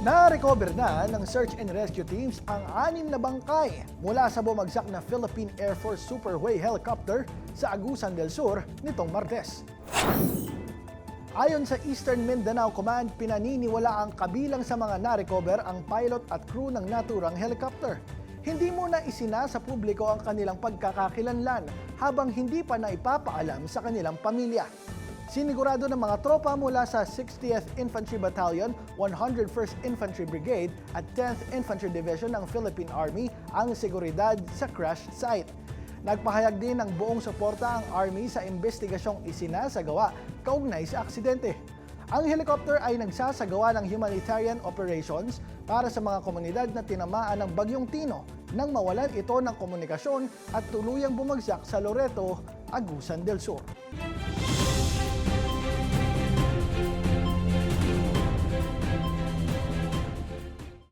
Na-recover na ng search and rescue teams ang anim na bangkay mula sa bumagsak na Philippine Air Force Superway helicopter sa Agusan del Sur nitong Martes. Ayon sa Eastern Mindanao Command, pinaniniwala ang kabilang sa mga na-recover ang pilot at crew ng naturang helicopter. Hindi muna isina sa publiko ang kanilang pagkakakilanlan habang hindi pa naipapaalam sa kanilang pamilya. Sinigurado ng mga tropa mula sa 60th Infantry Battalion, 101st Infantry Brigade at 10th Infantry Division ng Philippine Army ang seguridad sa crash site. Nagpahayag din ng buong suporta ang Army sa investigasyong isinasagawa kaugnay sa aksidente. Ang helicopter ay nagsasagawa ng humanitarian operations para sa mga komunidad na tinamaan ng Bagyong Tino nang mawalan ito ng komunikasyon at tuluyang bumagsak sa Loreto, Agusan del Sur.